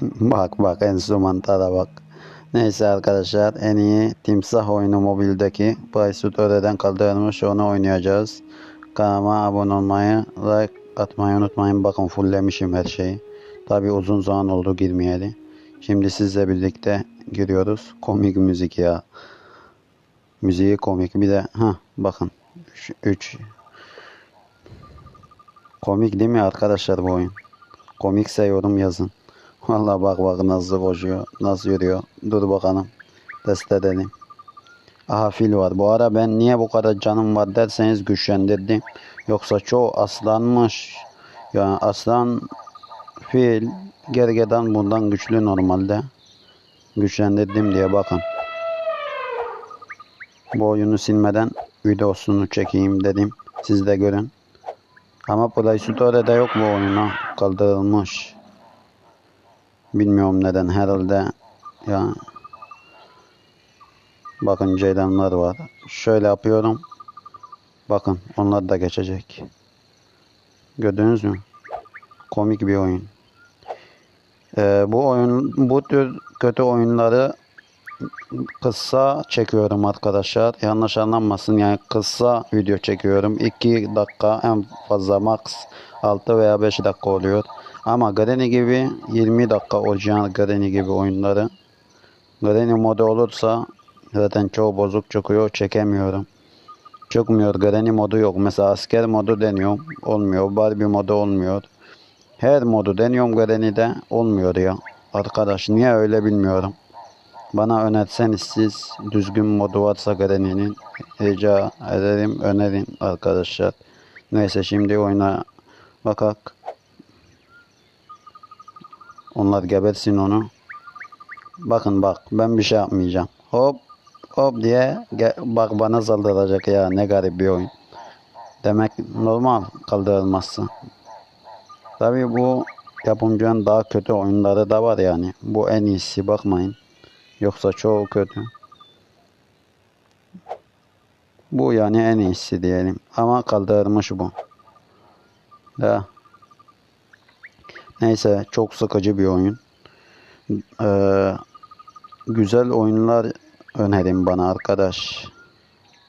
bak bak enstrümantara bak. Neyse arkadaşlar en iyi timsah oyunu mobildeki Paysut öğreden kaldırılmış onu oynayacağız. Kanalıma abone olmayı, like atmayı unutmayın. Bakın fulllemişim her şeyi. Tabi uzun zaman oldu girmeyeli. Şimdi sizle birlikte giriyoruz. Komik müzik ya. Müziği komik. Bir de ha bakın. 3 Komik değil mi arkadaşlar bu oyun? Komikse yorum yazın. Vallahi bak bak nasıl koşuyor, nasıl yürüyor. Dur bakalım. Test edelim. Aha fil var. Bu ara ben niye bu kadar canım var derseniz güçlendirdim. Yoksa çoğu aslanmış. Yani aslan, fil, gergedan bundan güçlü normalde. Güçlendirdim diye bakın. Bu oyunu silmeden videosunu çekeyim dedim. Siz de görün. Ama Play Store'da yok bu oyuna. Kaldırılmış. Bilmiyorum neden herhalde ya bakın ceylanlar var. Şöyle yapıyorum. Bakın onlar da geçecek. Gördünüz mü? Komik bir oyun. Ee, bu oyun bu tür kötü oyunları kısa çekiyorum arkadaşlar. Yanlış anlanmasın yani kısa video çekiyorum. 2 dakika en fazla max 6 veya 5 dakika oluyor. Ama Granny gibi 20 dakika olacağını Granny gibi oyunları. Granny modu olursa zaten çoğu bozuk çıkıyor çekemiyorum. Çıkmıyor Granny modu yok. Mesela asker modu deniyorum olmuyor. Barbie modu olmuyor. Her modu deniyorum Granny'de olmuyor ya. Arkadaş niye öyle bilmiyorum. Bana önerseniz siz düzgün modu varsa Granny'nin rica ederim önerin arkadaşlar. Neyse şimdi oyuna bakak. Onlar gebersin onu. Bakın bak ben bir şey yapmayacağım. Hop hop diye bak bana saldıracak ya ne garip bir oyun. Demek normal kaldırılması. Tabii bu yapımcının daha kötü oyunları da var yani. Bu en iyisi bakmayın. Yoksa çoğu kötü. Bu yani en iyisi diyelim. Ama kaldırılmış bu. Da. Neyse çok sıkıcı bir oyun. Ee, güzel oyunlar önerin bana arkadaş.